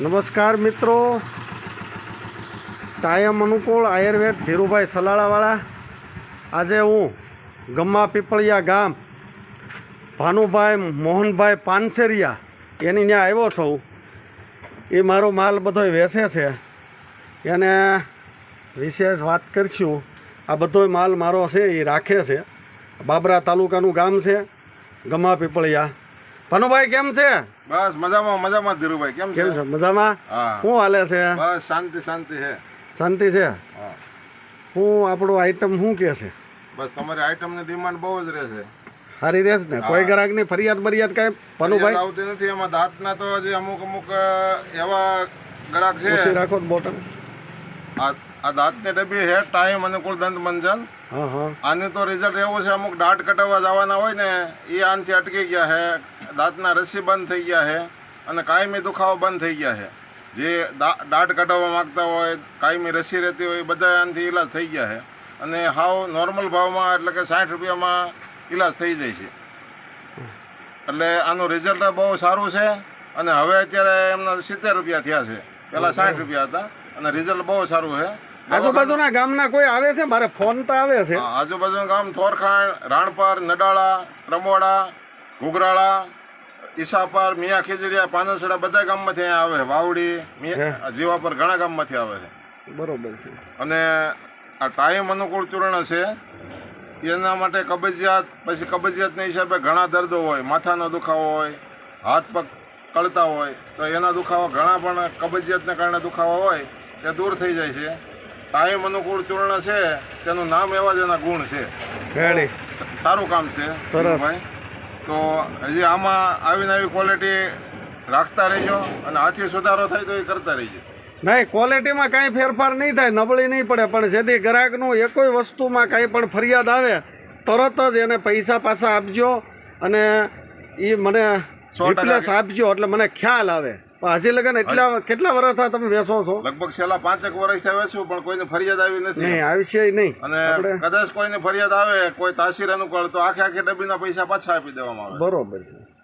નમસ્કાર મિત્રો. કાયમ અનુકૂળ આયુર્વેદ ધીરુભાઈ સલાળાવાળા. આજે હું ગમ્મા પીપળિયા ગામ ભાનુભાઈ મોહનભાઈ પાનસેરિયા એની ત્યાં આવ્યો છું. એ મારો માલ બધો વેસે છે. એને વિશેષ વાત કરીશું. આ બધો માલ મારો છે, એ રાખે છે. બાબરા તાલુકાનું ગામ છે, ગમ્મા પીપળિયા. ભાનુભાઈ કેમ છે? બસ મજામાં મજામાં ધીરુભાઈ કેમ છે કેમ છે? મજામાં? શું હાલે છે? બસ શાંતિ શાંતિ છે. શાંતિ છે? હું. આપણું આઈટમ શું કે છે? બસ તમારી આઈટમની ડિમાન્ડ બહુ જ રહેશે સારી રહેશે ને? કોઈ ગ્રાહકની ફરિયાદ બરિયાદ કાંઈ? પનુભાઈ આવતી નથી. એમાં દાંતના તો હજી અમુક અમુક એવા ગ્રાહક છે. રાખો બોટલ આ આ દાંતની ડબ્બી હે ટાઈમ અનુકૂળ દંત મંજન. આની તો રિઝલ્ટ એવું છે અમુક દાંત કટાવવા જવાના હોય ને એ આનથી અટકી ગયા છે દાંતના રસી બંધ થઈ ગયા છે અને કાયમી દુખાવો બંધ થઈ ગયા છે જે દાંત કટાવવા માંગતા હોય કાયમી રસી રહેતી હોય બધા આનથી ઈલાજ થઈ ગયા છે અને હાવ નોર્મલ ભાવમાં એટલે કે સાઠ રૂપિયામાં ઈલાજ થઈ જાય છે. એટલે આનું રિઝલ્ટ બહુ સારું છે અને હવે અત્યારે એમના સિત્તેર રૂપિયા થયા છે. પહેલાં સાઠ રૂપિયા હતા અને રિઝલ્ટ બહુ સારું છે આજુબાજુના ગામના કોઈ આવે છે? મારે ફોન તો આવે છે. આજુબાજુના ગામ થોરખાણ રાણપર નડાળા ત્રમોડા ઘુઘરાળા ઈસાપર મિયા ખીજડીયા પાનસડા બધા ગામમાંથી અહીંયા આવે વાવડી જીવાપર ઘણા ગામમાંથી આવે છે. બરોબર છે. અને આ ટાઈમ અનુકૂળ ચૂર્ણ છે. એના માટે કબજિયાત પછી કબજિયાતના હિસાબે ઘણા દર્દો હોય માથાનો દુખાવો હોય હાથ પગ કળતા હોય તો એના દુખાવા ઘણા પણ કબજિયાતને કારણે દુખાવા હોય તે દૂર થઈ જાય છે. ટાઈમ અનુકૂળ ચૂર્ણ છે તેનું નામ એવા જ એના ગુણ છે. સારું કામ છે સરસ. તો હજી આમાં આવીને આવી ક્વોલિટી રાખતા રહીજો અને આથી સુધારો થાય તો એ કરતા રહીજો. નહીં ક્વોલિટીમાં કાંઈ ફેરફાર નહીં થાય નબળી નહીં પડે પણ જેથી ગ્રાહકનું એકોય વસ્તુમાં કાંઈ પણ ફરિયાદ આવે તરત જ એને પૈસા પાછા આપજો અને એ મને રિપ્લેસ આપજો એટલે મને ખ્યાલ આવે. હજી લગન એટલા કેટલા વર્ષ તમે બેસો છો? લગભગ છેલ્લા પાંચેક વર્ષ થયા વેચું પણ કોઈને ફરિયાદ આવી નથી. નહીં આવશે નહીં. અને કદાચ કોઈને ફરિયાદ આવે કોઈ તાસીર અનુકૂળ તો આખે આખે ડબ્બીના પૈસા પાછા આપી દેવામાં આવે. બરોબર છે.